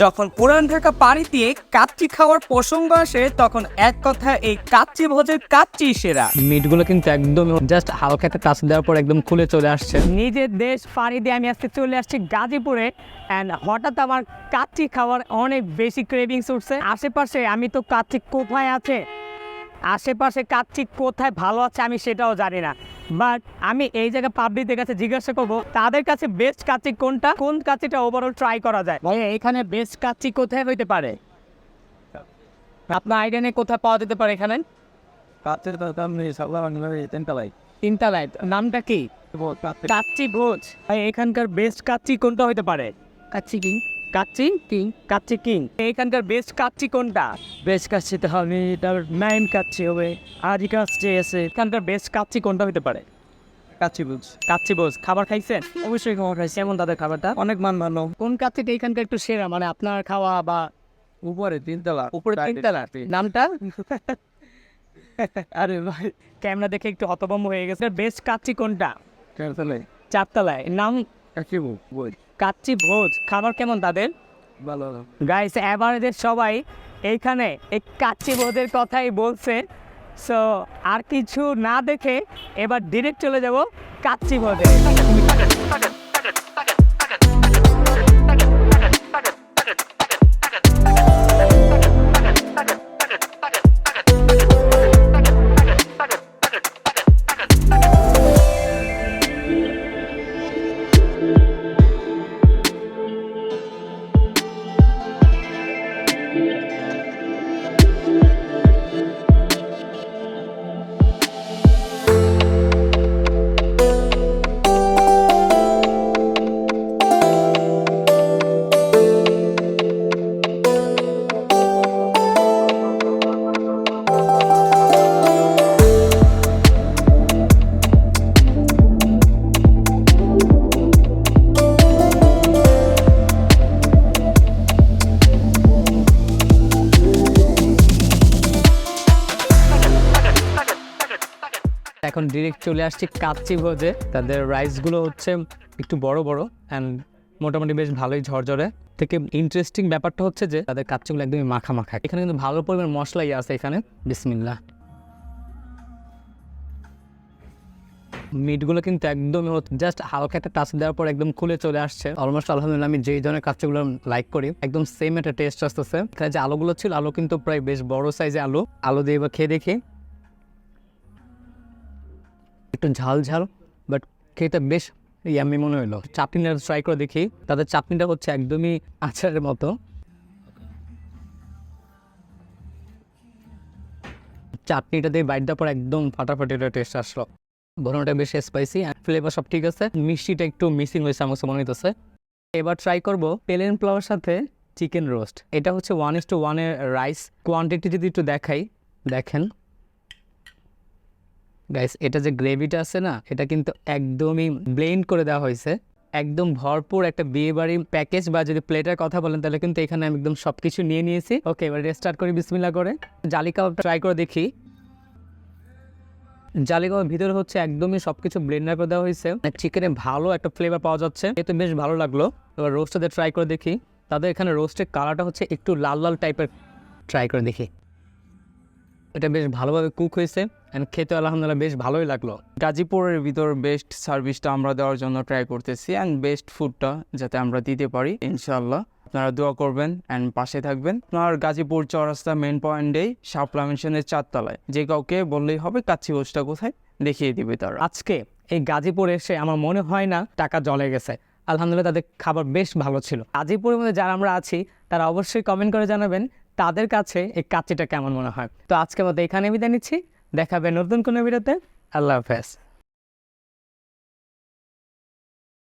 যখন পুরান ঢাকা পাড়ি দিয়ে কাচ্চি খাওয়ার প্রসঙ্গ আসে তখন এক কথা এই কাচ্চি ভোজের কাচ্চি সেরা। মিটগুলো কিন্তু একদম জাস্ট হালকা একটা টাচ দেওয়ার পর একদম খুলে চলে আসছে। নিজের দেশ পাড়ি দিয়ে আমি আজকে চলে আসছি গাজীপুরে অ্যান্ড হঠাৎ আমার কাচ্চি খাওয়ার অনেক বেশি ক্রেভিংস উঠছে। আশেপাশে আমি তো কাচ্চি কোথায় আছে? আশেপাশে কাচ্চি কোথায় ভালো আছে আমি সেটাও জানি না। বাট আমি এই জায়গায় পাবলিকদের কাছে জিজ্ঞাসা করব তাদের কাছে বেস্ট কাচ্চি কোনটা? কোন কাচ্চিটা ওভারঅল ট্রাই করা যায়? ভাই এখানে বেস্ট কাচ্চি কোথায় হইতে পারে? আপনার আইডিয়া নিয়ে কোথায় পাওয়া যেতে পারে এখানে? কাছের দাম নেই বাংলা তেনতলায় তিনতলায় নামটা কি? কাচ্চি ভোজ। ভাই এখানকার বেস্ট কাচ্চি কোনটা হতে পারে? Kacchi King Kacchi King Kacchi King. এখানকার বেস্ট কাচ্চি কোনটা? বেস্ট হবে তার নাইন কাচ্চি হবে আদি কাচ্চি আছে। এখানকার বেস্ট কাচ্চি কোনটা হতে পারে? কাচ্চি কাচ্চি খাবার খাইছেন? অবশ্যই খাবার খাইছি কেমন তাদের খাবারটা। অনেক মান ভালো কোন কাচ্চিটা এখানকার একটু সেরা? মানে আপনার খাওয়া বা উপরে তিনতলা। উপরে তিনতলা? নামটা? আরে ভাই। ক্যামেরা দেখে একটু হতভম্ব হয়ে গেছে। বেস্ট কাচ্চি কোনটা? তেনতলায় চারতলায়। নাম কাচ্চি ভোজ খাবার কেমন তাদের? ভালো। গাইস এভারেজের সবাই এইখানে এই কাচ্চি ভোজের কথাই বলছে সো আর কিছু না দেখে এবার ডিরেক্ট চলে যাব কাচ্চি ভোজে। এখন ডিরেক্ট চলে আসছি কাচ্চি ভোজে। তাদের রাইসগুলো হচ্ছে একটু বড় বড় অ্যান্ড মোটামুটি বেশ ভালোই ঝরঝরে। থেকে ইন্টারেস্টিং ব্যাপারটা হচ্ছে যে তাদের কাচ্চিগুলো একদমই মাখা মাখা। এখানে কিন্তু ভালো পরিমাণ মশলাই আছে এখানে। বিসমিল্লা মিটগুলো কিন্তু একদমই জাস্ট হালকা একটা টাচ দেওয়ার পর একদম খুলে চলে আসছে। অলমোস্ট আলহামদুলিল্লাহ আমি যেই ধরনের কাচ্চিগুলো লাইক করি, একদম সেম একটা টেস্ট আসতেছে। এখানে যে আলোগুলো ছিল, আলো কিন্তু প্রায় বেশ বড় সাইজে আলু। আলু দিয়ে এবার খেয়ে দেখি। একটু ঝাল ঝাল বাট খেতে বেশ ইয়ামি মনে হলো চাটনিটা ট্রাই করে দেখি, তাদের চাটনিটা হচ্ছে একদমই আচারের মতো। চাটনিটা দিয়ে বাইট দেওয়ার পর একদম ফাটাফাটি একটা টেস্ট আসলো। ঘনটা বেশ স্পাইসি ফ্লেভার সব ঠিক আছে। মিষ্টিটা একটু মিসিং হয়েছে, আমার মনে হইতেছে। এবার ট্রাই করব প্লেন ফ্লাওয়ার সাথে চিকেন রোস্ট এটা হচ্ছে ওয়ান ইস টু ওয়ানের রাইস কোয়ান্টিটি যদি একটু দেখাই, দেখেন। গাইস এটা যে গ্রেভিটা আছে না, এটা কিন্তু একদমই ব্লেন্ড করে দেওয়া হয়েছে। একদম ভরপুর একটা বিয়ে বাড়ির প্যাকেজ বা যদি প্লেটের কথা বলেন, তাহলে কিন্তু এখানে আমি একদম সব কিছু নিয়ে নিয়েছি। ওকে এবার স্টার্ট করি বিসমিল্লা করে। জালি কাবাবটা ট্রাই করে দেখি। জালি কাবাবের ভিতরে হচ্ছে একদমই সব কিছু ব্লেন্ডার করে দেওয়া হয়েছে। চিকেনে ভালো একটা ফ্লেভার পাওয়া যাচ্ছে। এতে বেশ ভালো লাগল। এবার রোস্টাদের ট্রাই করে দেখি। তাদের এখানে রোস্টের কালারটা হচ্ছে একটু লাল লাল টাইপের ট্রাই করে দেখি। এটা বেশ ভালোভাবে কুক হয়েছে অ্যান্ড খেতে আলহামদুলিল্লাহ বেশ ভালোই লাগল। গাজীপুরের ভিতর বেস্ট সার্ভিসটা আমরা দেওয়ার জন্য ট্রাই করতেছি অ্যান্ড বেস্ট ফুডটা যাতে আমরা দিতে পারি ইনশাল্লাহ আপনারা দোয়া করবেন অ্যান্ড পাশে থাকবেন। আপনার গাজীপুর চৌরাস্তা মেন পয়েন্টেই শাপলা মেনশনের চারতলায়। যে কাউকে বললেই হবে, কাচ্চি হোস্টটা কোথায়? দেখিয়ে দিবে তারা। আজকে এই গাজীপুর এসে আমার মনে হয় না টাকা জলে গেছে। আলহামদুলিল্লাহ তাদের খাবার বেশ ভালো ছিল। গাজীপুরের মধ্যে যারা আমরা আছি, তারা অবশ্যই কমেন্ট করে জানাবেন তাদের কাছে এই কাচ্চিটা কেমন মনে হয়? তো আজকে মতো এখানে বিদায় নিচ্ছি। দেখাবে নতুন কোনো ভিডিওতে। আল্লাহ হাফেজ।